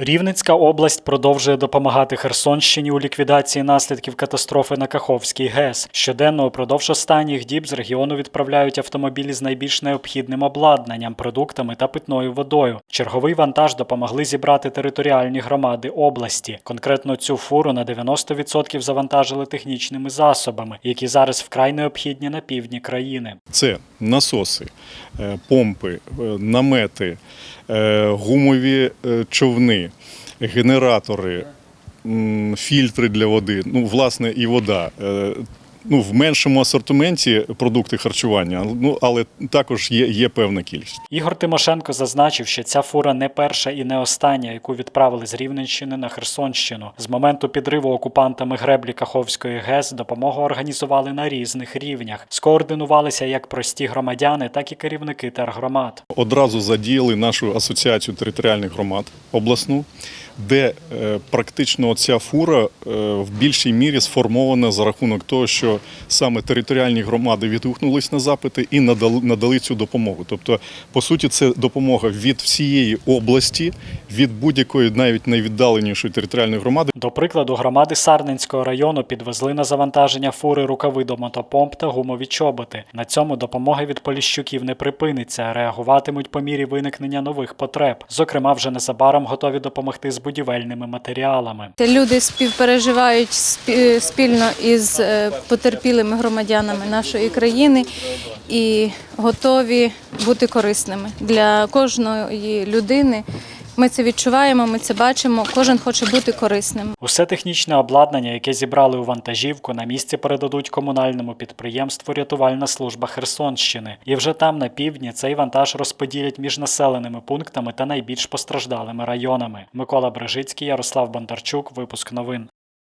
Рівненська область продовжує допомагати Херсонщині у ліквідації наслідків катастрофи на Каховській ГЕС. Щоденно упродовж останніх діб з регіону відправляють автомобілі з найбільш необхідним обладнанням, продуктами та питною водою. Черговий вантаж допомогли зібрати територіальні громади області. Конкретно цю фуру на 90% завантажили технічними засобами, які зараз вкрай необхідні на півдні країни. Це насоси, е, помпи, е, намети, е, гумові е, генератори, фільтри для води, ну, власне, і вода. Ну, в меншому асортименті продукти харчування, ну але також є, є певна кількість. Ігор Тимошенко зазначив, що ця фура не перша і не остання, яку відправили з Рівненщини на Херсонщину. З моменту підриву окупантами греблі Каховської ГЕС допомогу організували на різних рівнях. Скоординувалися як прості громадяни, так і керівники тергромад. Одразу задіяли нашу асоціацію територіальних громад обласну, де е, практично ця фура е, в більшій мірі сформована за рахунок того, що саме територіальні громади відгукнулись на запити і надали, надали цю допомогу. Тобто, по суті, це допомога від всієї області, від будь-якої навіть найвіддаленішої територіальної громади. До прикладу, громади Сарненського району підвезли на завантаження фури рукави до мотопомп та гумові чоботи. На цьому допомога від поліщуків не припиниться, реагуватимуть по мірі виникнення нових потреб. Зокрема, вже незабаром готові допомогти з будівельними матеріалами. Люди співпереживають спі- спільно із е, потерпілими громадянами нашої країни і готові бути корисними для кожної людини. Ми це відчуваємо, ми це бачимо. Кожен хоче бути корисним. Усе технічне обладнання, яке зібрали у вантажівку, на місці передадуть комунальному підприємству Рятувальна служба Херсонщини. І вже там на півдні цей вантаж розподілять між населеними пунктами та найбільш постраждалими районами. Микола Брижицький, Ярослав Бондарчук. Випуск новин.